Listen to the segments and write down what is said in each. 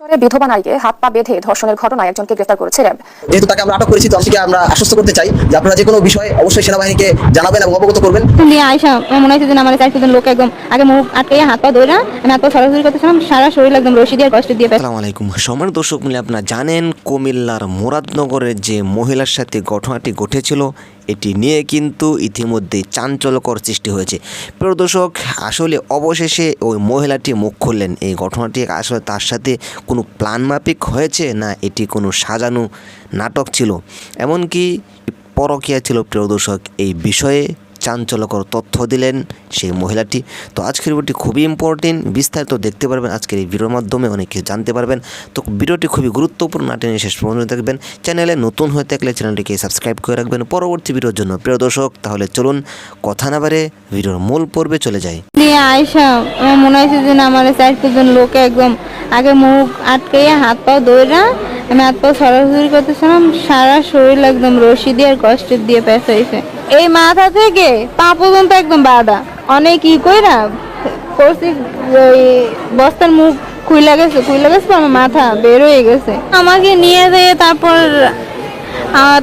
চরে বিধবা নারীকে হাত পা বেঁধে ধর্ষণের ঘটনায় একজনকে গ্রেফতার করেছে র্যাব। যেহেতু তাকে আমরা আটক করেছি তো থেকে আমরা আশ্বস্ত করতে চাই যে আপনারা যে কোনো বিষয়ে অবশ্যই সেনাবাহিনীকে জানাবেন এবং অবগত করবেন। দিয়ে আয়সা আমার মনে হয়েছে যে আমার চারজন লোক একদম আগে মুখ আটকে হাত পা ধরে আমি হাত পা সরাসরি করতেছিলাম সারা শরীর একদম রশি দিয়ে কষ্ট দিয়ে আসসালামু আলাইকুম সমান দর্শক মিলে আপনারা জানেন কুমিল্লার মুরাদনগরের যে মহিলার সাথে ঘটনাটি ঘটেছিল এটি নিয়ে কিন্তু ইতিমধ্যে চাঞ্চল্যকর সৃষ্টি হয়েছে। প্রিয় দর্শক, আসলে অবশেষে ওই মহিলাটি মুখ খুললেন। এই ঘটনাটি আসলে তার সাথে কোনো প্ল্যান মাফিক হয়েছে না এটি কোনো সাজানো নাটক ছিল? এমনকি পরকিয়া ছিল, প্রিয় দর্শক, এই বিষয়ে চাঞ্চল্যকর তথ্য দিলেন সেই মহিলাটি। তো আজকের ভিডিওটি খুবই ইম্পর্টেন্ট বিস্তারিত দেখতে পারবেন আজকের এই ভিডিওর মাধ্যমে, অনেক কিছু জানতে পারবেন। তো ভিডিওটি খুবই গুরুত্বপূর্ণ, না টেনে শেষ পর্যন্ত দেখবেন। চ্যানেলে নতুন হয়ে থাকলে চ্যানেলটিকে সাবস্ক্রাইব করে রাখবেন। পরবর্তী ভিডিওর জন্য, প্রিয় দর্শক, তাহলে চলুন, কথা না বারে ভিডিওর মূল পর্বে চলে যাই। আয়সা আমার মনে হয়েছে যে আমার চারজন লোক একদম আগে মুখ আটকে হাত পা ধরে আমি পা সরাসরি করতেছিলাম, সারা শরীর একদম রশি দিয়ে আর কষ্ট দিয়ে পেঁচ হয়েছে। এই মাথা থেকে পা পর্যন্ত একদম বাঁধা। অনেক ই কইরা করছি, ওই বস্তার মুখ খুইলা গেছে খুইলা গেছে আমার মাথা, বের হয়ে গেছে। আমাকে নিয়ে যেয়ে তারপর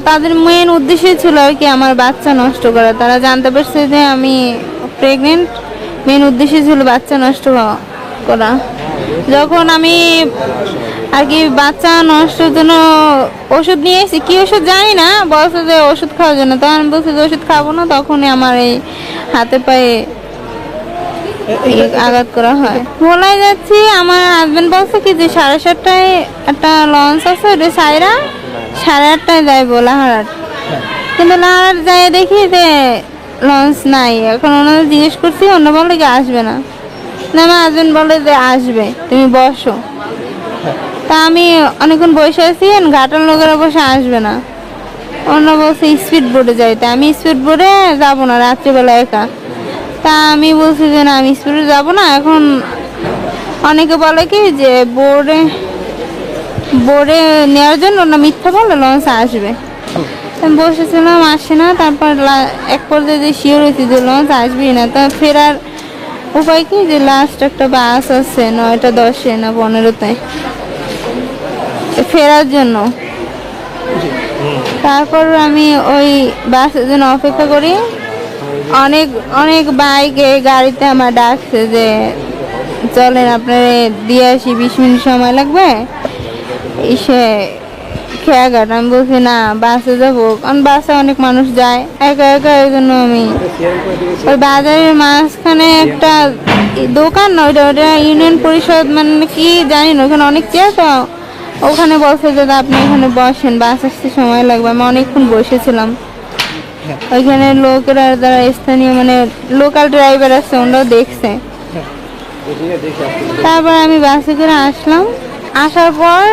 তাদের মেন উদ্দেশ্যই ছিল আর কি আমার বাচ্চা নষ্ট করা। তারা জানতে পারছে যে আমি প্রেগনেন্ট মেন উদ্দেশ্য ছিল বাচ্চা নষ্ট করা। যখন আমি আর কি বাচ্চা নষ্টের জন্য ওষুধ নিয়ে এসেছি। কি ওষুধ জানি না বলছে যে ওষুধ খাওয়ার জন্য। তখন আমি বলছি যে ওষুধ খাব না তখনই আমার এই হাতে পায়ে আঘাত করা হয়। ভোলাই যাচ্ছি আমার হাজবেন্ড বলছে কি যে সাড়ে সাতটায় একটা লঞ্চ আছে ওটা সাইরা সাড়ে আটটায় যায় বোলাহাট কিন্তু লাহাট যাই দেখি যে লঞ্চ নাই। এখন ওনাদের জিজ্ঞেস করছি অন্য বলে কি আসবে না? না আমার হাজবেন্ড বলে যে আসবে তুমি বসো। তা আমি অনেকক্ষণ বসে আছি ঘাটার লোকেরা বসে আসবে না। অন্য বলছে স্পিড বোর্ডে যাইতে। আমি স্পিড বোর্ডে যাব না, রাত্রিবেলা একা। তা আমি বলছি যে না, আমি স্পিডে যাব না। এখন অনেকে বলে কি যে বোর্ডে বোর্ডে নেওয়ার জন্য না মিথ্যা বলে, লঞ্চ আসবে। আমি বসেছিলাম, আসে না। তারপর এক পর্যায়ে যে শিওর হয়েছি যে লঞ্চ আসবেই না। তা ফেরার উপায় কি? যে লাস্ট একটা বাস আছে, নয়টা দশে না পনেরোতে। ফেরার জন্য। তারপর আমি ওই বাসের জন্য অপেক্ষা করি। অনেক অনেক বাইকে গাড়িতে আমার ডাকছে যে চলেন আপনার দিয়ে আসি বিশ মিনিট সময় লাগবে? এসে খেয়াঘাট আমি বলছি না বাসে যাব। কারণ বাসে অনেক মানুষ যায়। একা একা ওই জন্য আমি ওই বাজারের মাঝখানে একটা দোকান না ওইটা ওটা ইউনিয়ন পরিষদ মানে কি জানি না ওখানে অনেক চেয়ার তো ওখানে বলছে যে আপনি এখানে বসেন বাস আসতে সময় লাগবে। আমি অনেকক্ষণ বসেছিলাম। ওইখানে লোকেরা যারা স্থানীয় মানে লোকাল ড্রাইভার আছে ওনারাও দেখছে। তারপর আমি বাসে করে আসলাম। আসার পর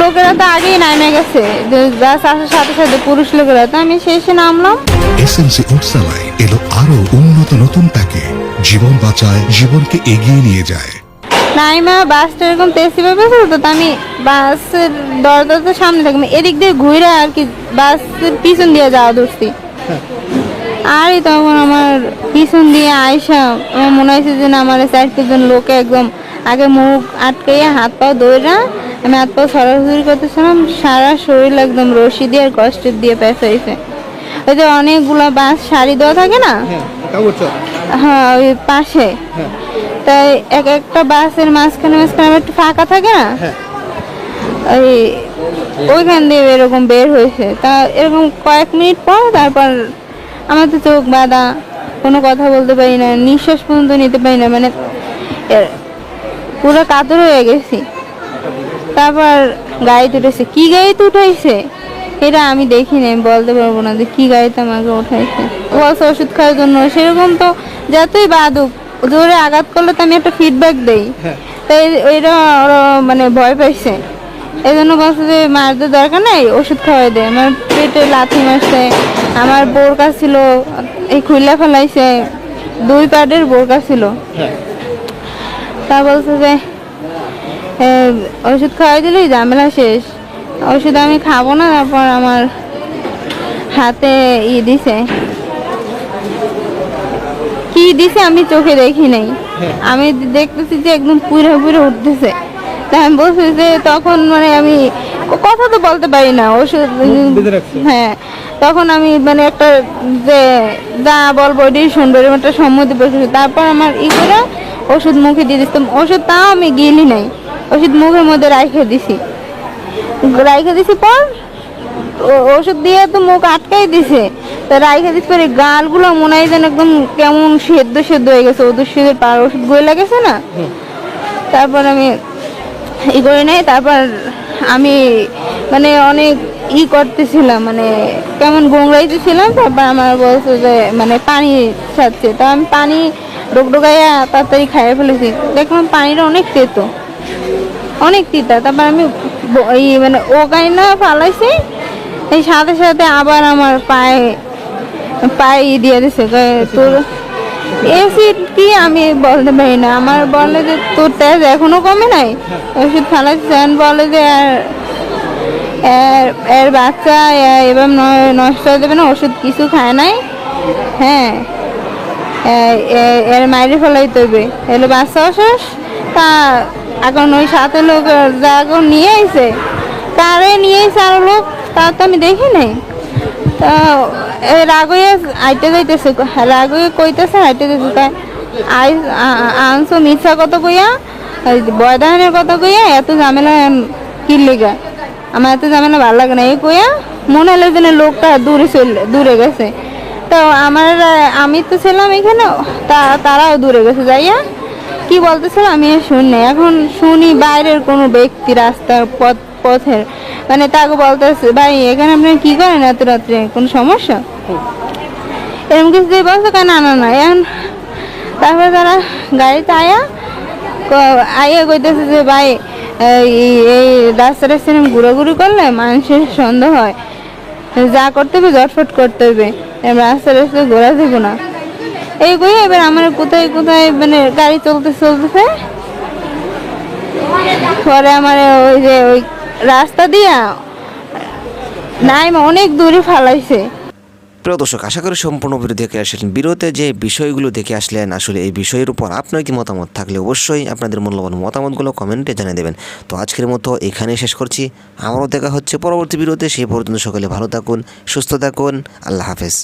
লোকেরা তো আগেই নামে গেছে। বাস আসার সাথে সাথে পুরুষ লোকেরা। তো আমি শেষে নামলাম। এসএমসি উৎসালায় এলো আরও উন্নত নতুন প্যাকে জীবন বাঁচায় জীবনকে এগিয়ে নিয়ে যায়। নাইমা বাসটা এরকম তেসি পেয়েছে তো তা আমি বাসের দরজা তো সামনে থাকবে এদিক দিয়ে ঘুরে আর কি বাসের পিছন দিয়ে যাওয়া ধরছি। আরই তখন আমার পিছন দিয়ে আয়সা আমার মনে হয়েছে যে না, আমার চারজন লোকে একদম আগে মুখ আটকে হাত পা ধরে আমি হাত পা সরাসরি করতেছিলাম সারা শরীর একদম রশি দিয়ে আর কষ্ট দিয়ে পেঁচ হয়েছে ওই যে অনেকগুলো বাস শাড়ি দেওয়া থাকে না? হ্যাঁ ওই পাশে। তাই এক একটা বাসের মাঝখানে মাঝখানে একটু ফাঁকা থাকে না? ওই ওইখান দিয়ে এরকম বের হয়েছে। তা এরকম কয়েক মিনিট পর তারপর আমার তো চোখ বাঁধা কোনো কথা বলতে পারি না নিঃশ্বাস পর্যন্ত নিতে পারি না মানে পুরো কাতর হয়ে গেছি। তারপর গাড়িতে উঠেছে কি গাড়িতে উঠাইছে? এটা আমি দেখিনি আমি বলতে পারব না যে কি গাড়িতে আমাকে উঠাইছে। বলছে ওষুধ খাওয়ার জন্য সেরকম তো যতই বাদুক জোরে আঘাত করলে তো আমি একটা ফিডব্যাক দেই। তাই ওইটা মানে ভয় পাইছে। এই জন্য বলছে যে মারতে দরকার নাই ওষুধ খাওয়াই দেয় আমার পেটে লাথি মারছে আমার বোরকা ছিল এই খুইলা ফেলাইছে দুই প্যাডের বোরকা ছিল। তা বলছে যে ওষুধ খাওয়াই দিলেই ঝামেলা শেষ। ওষুধ আমি খাব না তারপর আমার হাতে ই দিছে। কি দিছে আমি চোখে দেখি নাই। আমি দেখতেছি যে একদম পুরো পুরো উঠতেছে। তা আমি বলছি যে তখন মানে আমি কথা তো বলতে পারি না ওষুধ হ্যাঁ তখন আমি মানে একটা যে যা বলব ওইটাই শুনব এরকম একটা সম্মতি বসেছি তারপর আমার ই করে ওষুধ মুখে দিয়ে দিতাম। ওষুধ তাও আমি গিলি নাই। ওষুধ মুখের মধ্যে রাইখে দিছি। রাইখে দিছি পর ওষুধ দিয়ে তো মুখ আটকাই দিছে। তা রাইখে দিস পরে গালগুলো মনে হয় যেন একদম কেমন সেদ্ধ সেদ্ধ হয়ে গেছে। ওদের সেদ্ধ পার ওষুধ গয়ে লাগেছে না? তারপর আমি ই করে নেই। তারপর আমি মানে অনেক ই করতেছিলাম মানে কেমন গোংরাইতেছিলাম তারপর আমার বলছে যে মানে পানি ছাড়ছে। তা আমি পানি ডোকডোকাইয়া তাড়াতাড়ি খাইয়ে ফেলেছি। দেখলাম পানিটা অনেক তেতো। অনেক তিতা। তারপর আমি মানে ও না ফালাইছি। এই সাথে সাথে আবার আমার পায়ে পায়ে ই দিয়ে দিছে তোর এসিড কি আমি বলতে পারি না। আমার বলে যে তোর তেজ এখনও কমে নাই? ওষুধ ফালাইছে আমি বলে যে আর এর বাচ্চা এবার নষ্ট হয়ে যাবে না, ওষুধ কিছু খায় নাই। হ্যাঁ এর মাইরে ফেলাই তৈবে এলো বাচ্চা অসুস, তা এখন ওই সাথে লোক, যা নিয়ে আইছে, কারে নিয়ে আইছে আরও লোক? তা তো আমি দেখি নাই। তা রাগয়ে আইতে যাইতেছে রাগয়ে কইতেছে আইতে যাইতেছে। তাই আই, আ- আ- আনছো মিথ্যা কত কইয়া বয়দানের কথা কইয়া এত ঝামেলা কি লেগা? আমার এত ঝামেলা ভালো লাগে না। এই কইয়া মনে হলো যেন লোকটা দূরে চলে, দূরে গেছে। তো আমার, আমি তো ছিলাম এখানে, তা, তারাও দূরে গেছে। যাইয়া কি বলতেছিল আমি শুনি এখন শুনি বাইরের কোনো ব্যক্তি রাস্তার পথ পথের। মানে তাকে বলতেছে ভাই এখানে আপনি কি করেন এত রাত্রে? কোনো সমস্যা? এরকম কিছু দিয়ে বলছে কেন না না? এখন তারপরে তারা গাড়িতে আয়া আইয়া কইতেছে যে ভাই এই রাস্তাটা সেরকম ঘুরাঘুরি করলে মানুষের সন্দেহ হয়। যা করতে হবে জটফট করতে হবে। রাস্তা রাস্তায় ঘোরা যাব না। এই কই এবার আমার কোথায় কোথায় মানে গাড়ি চলতে চলতেছে পরে আমার ওই যে ওই রাস্তা দিয়া নাই অনেক দূরে ফালাইছে। প্রিয় দর্শক, আশা করি সম্পূর্ণ ভিডিও দেখে আসলেন। বিরতে যে বিষয়গুলো দেখে আসলেন, আসলে এই বিষয়ের উপর আপনার কি মতামত থাকলে অবশ্যই আপনাদের মূল্যবান মতামতগুলো কমেন্টে জানিয়ে দেবেন। তো আজকের মতো এখানেই শেষ করছি। আমারও দেখা হচ্ছে পরবর্তী ভিডিওতে। সেই পর্যন্ত সকলে ভালো থাকুন, সুস্থ থাকুন। আল্লাহ হাফেজ।